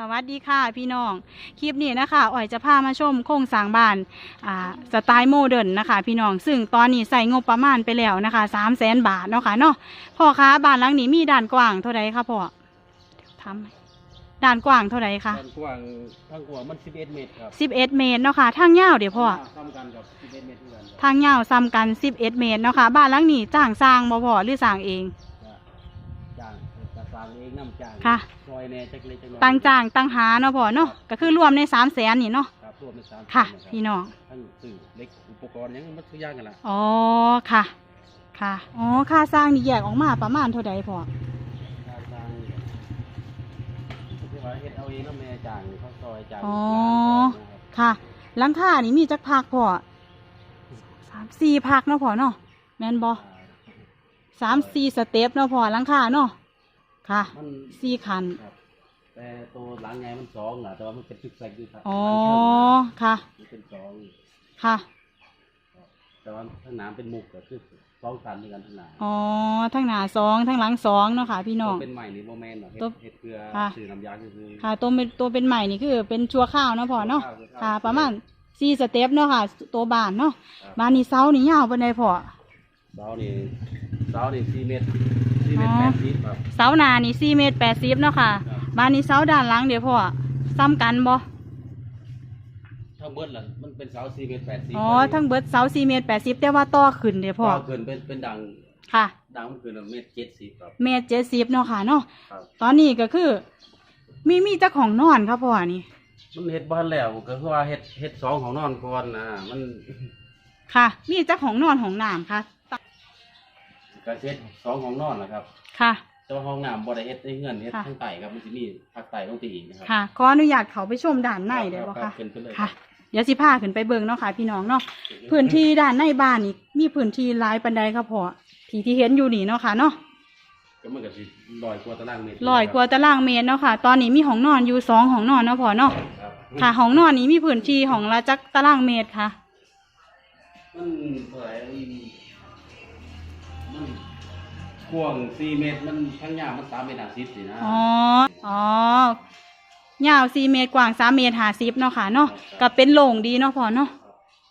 สวัสดีค่ะพี่น้อง คลิปนี้นะคะอ่อยจะพามาชมโครงสร้างบ้านอ่าสไตล์โมเดิร์นนะคะ พี่น้องซึ่งตอนนี้ใส่งบประมาณไปแล้วนะคะสามแสนบาทเนาะค่ะเนาะพ่อคะบ้านหลังนี้มีด่านกว้างเท่าไรคะพ่อทำด่านกว้างเท่าไรคะทางกว้างทางกว้างมัน11เมตรครับสิบเอ็ดเมตรเนาะค่ะทางยาวเดี๋ยวพ่อซ้ำกันกับ11เมตรเหมือนกันครับทางยาวซ้ำกันสิบเอ็ดเมตรเนาะค่ะบ้านหลังนี้จ้างสร้างบ่พ่อหรือสร้างเองจ้าง จะสร้างเองน้ำจ้างค่ะ ซอยแหน่จักเล็กจักน้อยตั้งจ้างตั้งหาเนาะพ่อเนาะก็คือรวมในสามแสนนี่เนาะครับรวมเป็นสามค่ะ นรับพี่น้อง ทั้งสื่อเล็กอุปกรณ์หยังมันทุกอย่างกันละอ๋อค่ะ ค่ะ อ๋อ ค่าสร้างนี่แยกออกมาประมาณเท่าใดพอค่าสร้างที่ว่าเฮ็ดเอาเองน้ำแม่จ้างเขาซอยจ้างอ๋อร้านซอยนะครับค่ะ หลังคานี่มีจักพักพอสามสี่พักเนาะพอเนาะแม่นบ่สามสี่สเต็ปเนาะพอหลังคาเนาะ ค่ะมันสี่คันครับแต่ตัวหลังไงมันสองอะแต่ว่ามันเป็นตึกแซกอยู่ครับอ๋อหลังเทิงค่ะ มันเป็นสองค่ะ แต่ว่าข้างหน้ำเป็นมุกก็คือสองสันด้วยกันข้างหน้าอ๋อทั้งหน้าสองทั้งหลังสองเนาะค่ะ พี่น้อง ตัวเป็นใหม่นี่โมแมนเนาะเฮ็ดตัวเฮ็ดเกลือค่ะซื้อน้ำยาคือคือค่ะ ตัวเป็นตัวเป็นใหม่นี่คือ เป็นชัวข้าวเนาะพอเนาะข้าวคือข้าวค่ะ ประมาณสี่สเต็ปเนาะค่ะ ตัวบานเนาะครับบานนี่เสานี่ยาวปานใดพอเสานี่ เสานี่สี่เมตรสี่เมตรอ๋อแปดสิบครับเสาหนานี่สี่เมตรแปดสิบเนาะค่ะครับบ้านนี้เสาด้านหลังเดี๋ยวพ่อซ้ำกันบ่ทั้งเบิดล่ะมันเป็นเสาสี่เมตรแปดสิบอ๋อทั้งเบิดเสาสี่เมตรแปดสิบแต่ว่าต่อขึ้นเดี๋ยวพ่อเกินเป็นเป็นดังค่ะ ดังมันเกินเมตรเจ็ดสิบครับเมตรเจ็ดสิบเนาะค่ะเนาะครับตอนนี้ก็คือ มีมีเจ้าของนอนครับพ่อนี่มันเฮ็ดบ้านแล้วก็คือว่าเฮ็ดเฮ็ดสองของนอนก่อนนะมัน ค่ะ มีเจ้าของนอนของน้ำค่ะ ก็เฮ็ดสองของนอนแหละครับค่ะแต่ว่าห้องน้ำบ่ได้เฮ็ดในเงื่อนเฮ็ดค่ะ ข้างใต้ครับมันสิมีภาคใต้ลงไปอีกนะครัค่ะขออนุญาตเขาไปชมด้านในได้บ่รัคะบขึ้นไปเลยค่ะเดี๋ยวสิพาขึ้นไปเบิ่งเนาะค่ะ พี่น้องเนาะพื้นที่ด้านในบ้านนี่มีพื้นที่หลายปันใดครับพ่อที่ที่เห็นอยู่นี่เนาะค่ะเนาะก็มันก็สิลอยกว่าตารางเมตรลอยกว่าตารางเมตรเนาะค่ะ ตอนนี้มีห้องนอนอยู่สองห้องนอนเนาะพ่อเนาะครับค่ะห้องนอนนี้มีพื้นที่ของละจักตารางเมตรค่ะ มันเท่าไหร่มัน กว้าง4เมตรมันทั้งยาวมัน3เมตร50สินะอ๋อ อ๋อยาวสี่เมตรกว้างสามเมตรห้าสิบเนาะค่ะเนาะก็เป็นโล่งดีเนาะพ่อเนาะ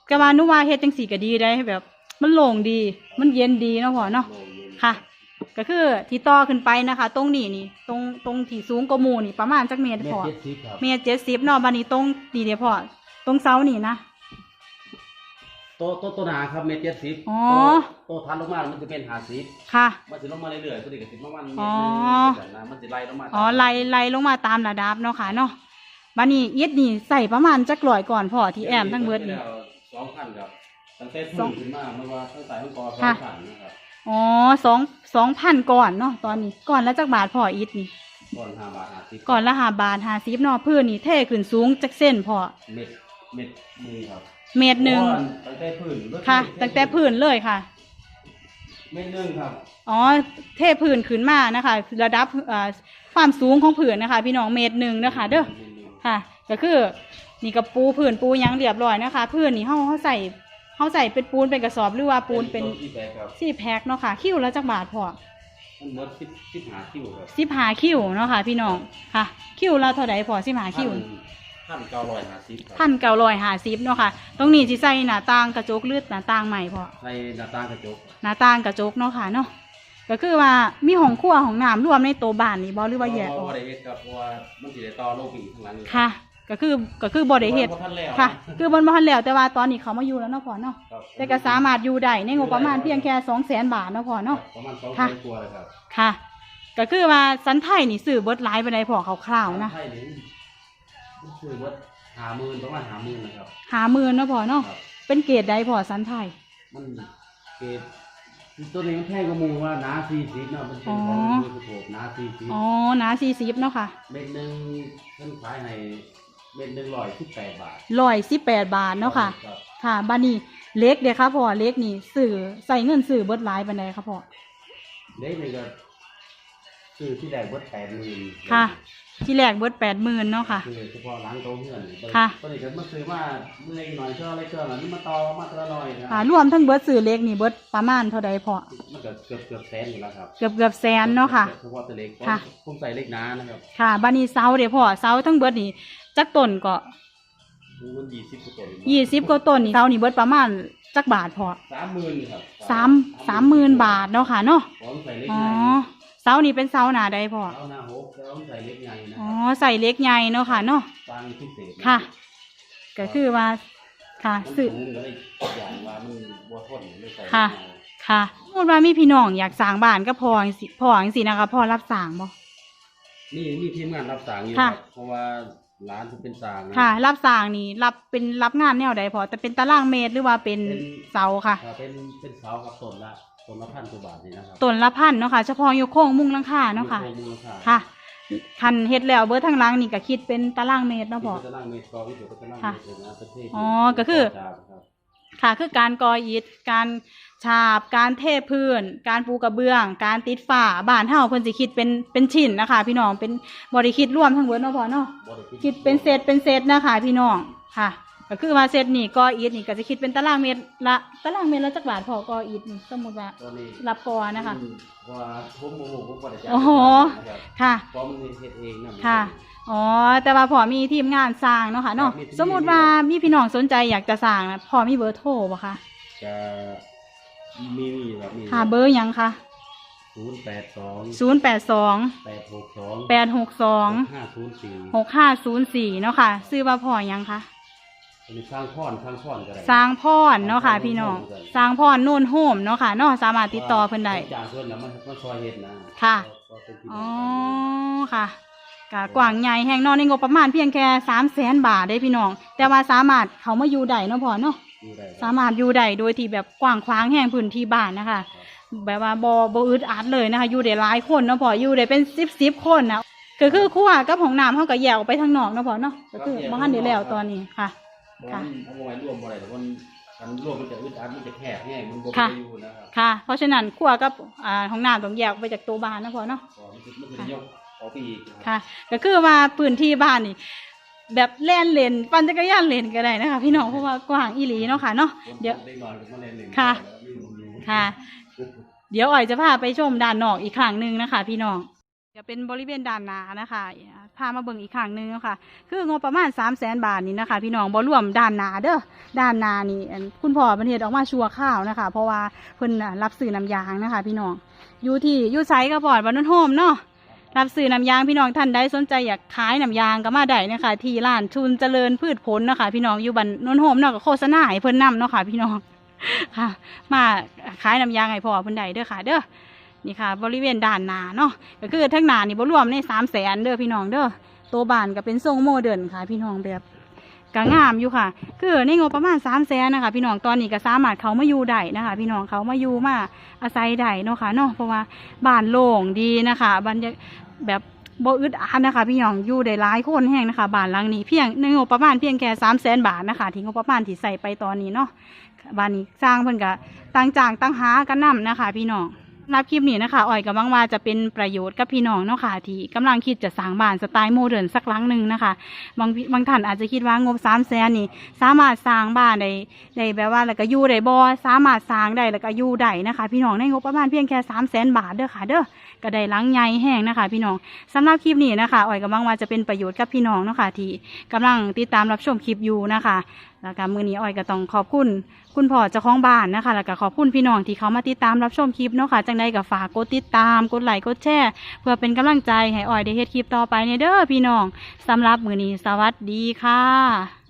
ก็ว่านุว่าเฮ็ดจังสี่ก็ดีได้แบบ มันโล่งดี มันเย็นดีเนาะพ่อเนาะโล่งเย็นค่ะ ก็คือที่ต่อขึ้นไปนะคะ ตรงนี้นี่ ตรงตรงที่สูงกว่าหมู่นี่ประมาณจักเมตรเมตพ่อร70ครับเมตรเจ็ดสิบเนาะบัดนี้ตรงนี่เดี๋ยวพ่อตรงเสานี่นะ โตโตโตหนาครับเมตร70อ๋อโตโตทันลงมา มันจะเป็น50ค่ะ มันสิลงมาเรื่อยๆตัวนี้ก็สิประมาณเมตรอ๋อหนึงแต่นะมันสิไล่ลงมาอ๋อไล่ไล่ลงมาตามระดับเนาะค่ะเนาะบัดนี้เอ็ดนี่ใส่ประมาณจักร้อยก่อนพ่อที่แอมทั้งเบิดนี่ สองพันครับตั้งแต่สองพื้นขึ้นมาไม่ว่าตั้งแต่ทั้งกอสอค่ะ งพันนะครับอ๋อสองสองพันก่อนเนาะตอนนี้ก่อนละจักบาทพ่ออีทนี่ ก่อนห้าบาทห้าสิบก่อนละหาบาทหาสิบเนาะพื้นนี่เท่ขึ้นสูงจักเส้นพ่อเม็ดเม็ดมือครับ เมตรหนึ่งก่อตั้งแต่พื้นค่ะ ตั้งแต่พื้นเลยค่ะ เม็ดหนึ่งครับ อ๋อ เทพื้นขึ้นมานะคะ ระดับเอ่อความสูงของผืนนะคะ พี่น้องเมตรหนึ่งเด้อค่ะเด้อม็ดหนึ่งค่ะ ก็คือ นี่กับปูผืนปูหยังเรียบร้อยนะคะพื้นนี่เฮาเฮาใส่เฮาใส่เป็นปูนเป็นกระสอบหรือว่าปูนเป็นที่แบกครับสี่แพ็คเนาะค่ะ คิวละจักบาทพอมันหมดสิบสิบหาคิวครับสิบหาคิวเนาะค่ะ พี่น้องค่ะ คิวละเท่าไหร่พอสิบหาคิว พันเก้าร้อยห้าสิบครับพันเก้าร้อยห้าสิบเนาะค่ะ ตรงนี้สิใส่หน้าต่างกระจกเลือดหน้าต่างใหม่พอในหน้าต่างกระจกหน้าต่างกระจกเนาะค่ะเนาะ ก็คือว่ามีห้องครัวห้องน้ำรวมในตัวบ้านนี่บ่หรือว่าแยกอเพอราะกว่าได้เฮ็ดครับเพราะว่ามันสิได้ต่อโลกอีกข้างหลังนี่ค่ะ ก็คือก็คือบ่ได้เฮ็ดพราะว่าบ่ทันแล้วค่ะ คือบนบ่ทันแล้วแต่ว่าตอนนี้เขามาอยู่แล้วเนาะพ่อเนาะ ครับแต่ก็สามารถอยู่ได้ในงบประมาณเพียงแค่สองแสนบาทเนาะพ่อเนาะ ประมาณสองค่ะแสนตัวเลยครับค่ะ ก็คือว่าสันไทยนี่ซื้อเบิดหลายไปในพอคร่าวๆนะใช่นี่มัน คือว่าหาหมื่นประมาณหาหมื่นนะครับหาหมื่นเนาะพ่อเนาะครับ เป็นเกรดใดพอสันไทย มันเกรดตัวนี้มันแพงกว่าหมูว่าหนาสี่สิบเนาะมันเป็นของอ๋อ มือถูกหนาสี่สิบอ๋อหนาสี่สิบเนาะค่ะเม็ดหนึ่งท่านขายให้เม็ดหนึ่งร้อยสิบแปดบาทร้อยสิบแปดบาทเนาะค่ะ รับค่ะบานี่เล็กเด้อค่ะพ่อเล็กนี่ซื้อใส่เงินซื้อเบิดหลายไปในค่ะพ่อเล็กนี่ก็ คือที่แรกเบิดแปดหมื่นค่ะ ที่แรกเบิดแปดหมื่นเนาะค่ะ คือเฉพาะร้านโต๊ะเพื่อนนี่ค่ะ ตอนนี้ก็มาซื้อมาเล็กหน่อยเชื่ออะไรเชื่อหน่อยนี่มาต่อมาตัวละหน่อยนะค่ะรวมทั้งเบิดสื่อเล็กนี่เบิดประมาณเท่าใดพอมันก็เกือบเกือบแสนอยู่แล้วครับเกือบเกือบแสนเนาะค่ะ เฉพาะตัวเล็กค่ะ ผมใส่เล็กน้านะครับค่ะบานี้เสาเดี๋ยวพอเสาทั้งเบิดนี่จักต้นก็มันยี่สิบกว่าตัวยี่สิบกว่าต้นนี่เสานี่เบิดประมาณจักบาทพอสามหมื่นครับสามสามหมื่นบาทเนาะค่ะเนาะผมใส่เล็กอ๋อใหญ่ เสานี่เป็นเสาหนาใดพอเอาหน้าหกแล้วใส่เล็กใหญ่นะคอ๋อรับใส่เล็กใหญ่เนาะค่ะเนาะบางพิเศษนค่ะ ก็คือว่าค่ะมันสื่อ สูงก็เลยอย่างว่ามันบัวทนเลยใส่ค่ะค่ะสมมติว่ามีพี่น้องอยากสร้างบ้านก็พอจังสิพอจังสินะคะพอรับสร้างบ่ นี่นี่ทีมงานรับสางอยู่ค่ะครับเพราะว่าร้านจะเป็นสางนค่ะ รับสร้างนี่รับเป็นรับงานแนวใดพอแต่เป็นตารางเมตรหรือว่าเป็นเสาค่ะครับเป็นเป็นเสาครับต้นละ ต้นละพันกว่าบาทนี่นะครับต้นละพันเนาะค่ะ เฉพาะยกโค้งมุงหลังคาเนาะค่ะ มีโมูลค่าค่ะ คันเฮ็ดแล้วเบิดทางหลังนี่ก็คิดเป็นตารางเมตรเนาะพอที่จะนั่งเมตรกอวิสุทธิ์จะนั่งค่ะเมตรนะประเทศอ๋อก็คือครับค่ะ คือการกออิฐการฉาบ การเทพื้น การปูกระเบื้อง การติดฝ้าบ้านเฮาเพิ่นสิคิดเป็นเป็นชิ้นนะคะ พี่น้องเป็นบ่ได้คิดรวมทั้งเบิดเนาะพอเนาะ บ่ได้คิดเป็นเซตเป็นเซตนะคะ พี่น้องค่ะ ก็คือว่าเซตนี่กออิฐนี่ก็จะคิดเป็นตารางเมตรละตารางเมตรละจักบาทพอกออิฐนี่สมมุติว่าตอนนี้รับกอนะคะ อืมว่าผมโมโหผมบ่ได้จ่ายโอ้โห นะครับค่ะ เพราะมันเฮ็ดเองนะค่ะ อ๋อ แต่ว่าพอมีทีมงานสร้างเนาะค่ะเนาะครับมีทีมสมมุติว่ามีพี่น้องสนใจอยากจะสร้างนะพอมีเบอร์โทรบ่คะจะมีมีแบบมีค่ะ เบอร์หยังคะศูนย์แปดสองศูนย์แปดสองแปดหกสองแปดหกสองห้าศูนย์สี่หกห้าศูนย์สี่เนาะค่ะ ซื้อว่าพอหยังคะ อันนี้สร้างข้อนสร้างข้อนก็ได้สร้างพรเนาะค่ะ พี่น้องสร้างพรโน่นโฮมเนาะค่ะเนาะสามารถติดต่อเพิ่นได้จางเพิ่นแล้วมันมันซอยเฮ็ดนะค่ะ ก็เป็นที่อ๋อค่ะกะกว้างใหญ่แห่งนอนในงบประมาณเพียงแค่สามแสนบาทได้พี่น้อง แต่ว่าสามารถเขามาอยู่ได้เนาะพอเนาะอยู่ได้สามารถอยู่ได้โดยที่แบบกว้างขวางแห่งพื้นที่บ้านนะคะ แบบว่าบอบอึดอัดเลยนะคะ อยู่ได้หลายคนเนาะพออยู่ได้เป็นสิบสิบคนนะก็คือครัวกับห้องน้ำเขาก็แยกออกไปทางนอกเนาะพอเนาะก็คือบ้านเดียวแล้วตอนนี้ค่ะ เพราะมันเอาไว้รวมบ่ได้แต่ว่ามันรวมมันจะอึดอัดมันจะแคบแห้งมันบ่ค่ะได้อยู่นะครับค่ะ เพราะฉะนั้นครัวกับอ่าห้องน้ำต้องแยกออกไปจากตัวบ้านเนาะพอเนาะก็มันจะมันจะยกออกไปอีกนะครับค่ะ ก็คือว่าพื้นที่บ้านนี่ แบบแล่นเลนปั่นจักรยานเลนก็ได้นะคะ พี่น้องเพราะว่ากว้างอีหลีเนาะค่ะเนาะเดี๋ยว ได้นอนกับมาเล่นเล่นค่ะ แล้วมีมุมอยู่ค่ะ เดี๋ยวอ่อยจะพาไปชมด้านนอกอีกครั้งหนึ่งนะคะ พี่น้อง จะเป็นบริเวณด้านหน้านะคะพามาเบิ่งอีกครั้งหนึ่งเนาะคืองบประมาณสามแสนบาทนี่นะคะ พี่น้องบ่รวมด้านหน้าเด้อด้านหน้านี่คุณพ่อประเทศออกมาชัวร์ข้าวนะคะ เพราะว่าเพิ่นน่ะรับซื้อน้ำยางนะคะ พี่น้องอยู่ที่อยู่ไซกระปอดวันนนโฮมเนาะรับซื้อน้ำยางพี่น้องท่านใดสนใจอยากขายน้ำยางก็มาได้นะคะ ที่ร้านทุนเจริญพืชผลนะคะ พี่น้องอยู่บันนนโฮมเนาะก็โฆษณาให้เพิ่นนํเนาะค่ะ พี่น้องค่ะ มาขายน้ำยางให้พ่อเพิ่นได้เด้อค่ะ เด้อ นี่ค่ะ บริเวณด้านหน้าเนาะก็คือทั้งหน้านี่บรวมในสามแสนเด้อพี่น้องเด้อตัวบ้านก็เป็นทรงโมเดิร์นค่ะ พี่น้องแบบก็งามอยู่ค่ะ คือในงบประมาณสามแสนนะคะ พี่น้องตอนนี้ก็สามารถเขามาอยู่ได้นะคะ พี่น้องเขามาอยู่มาอาศัยได้เนาะค่ะเนาะเพราะว่าบ้านโล่งดีนะคะบรรยาแบบโบอึดอัดนะคะ พี่น้องอยู่ได้หลายคนแห้งนะคะบ้านหลังนี้เพียงในงบประมาณเพียงแค่สามแสนบาทนะคะที่งบประมาณที่ใส่ไปตอนนี้เนาะบ้านนี้สร้างเพิ่นก็ตั้งจ้างตั้งหากันนํนะคะ พี่น้อง รับคลิปนี้นะคะอ่อยกับวังว่าจะเป็นประโยชน์กับพี่น้องเนาะค่ะที่กำลังคิดจะสร้างบ้านสไตล์โมเดิร์นสักหลังหนึ่งนะคะบางบางท่านอาจจะคิดว่างบสามแสนนี่สามารถสร้างบ้านได้ได้แบบว่าแล้วก็อยู่ได้บ่สามารถสร้างได้แล้วก็อยู่ได้นะคะ พี่น้องในงบประมาณเพียงแค่สามแสนบาทเด้อค่ะเด้อ ก็ได้หลังใหญ่แห้งนะคะ พี่น้องสำหรับคลิปนี้นะคะอ่อยกับวังว่าจะเป็นประโยชน์กับพี่น้องเนาะค่ะที่กำลังติดตามรับชมคลิปอยู่นะคะแล้วก็มือนี้อ้อยก็ต้องขอบคุณ คุณพ่อเจ้าของบ้านนะคะ แล้วก็ขอบคุณพี่น้องที่เขามาติดตามรับชมคลิปเนาะค่ะจังใดก็ฝากกดติดตามกดไลค์กดแชร์เพื่อเป็นกำลังใจให้อ้อยได้เฮ็ดคลิปต่อไปเนเด้อพี่น้องสำหรับมือนี้สวัสดีค่ะ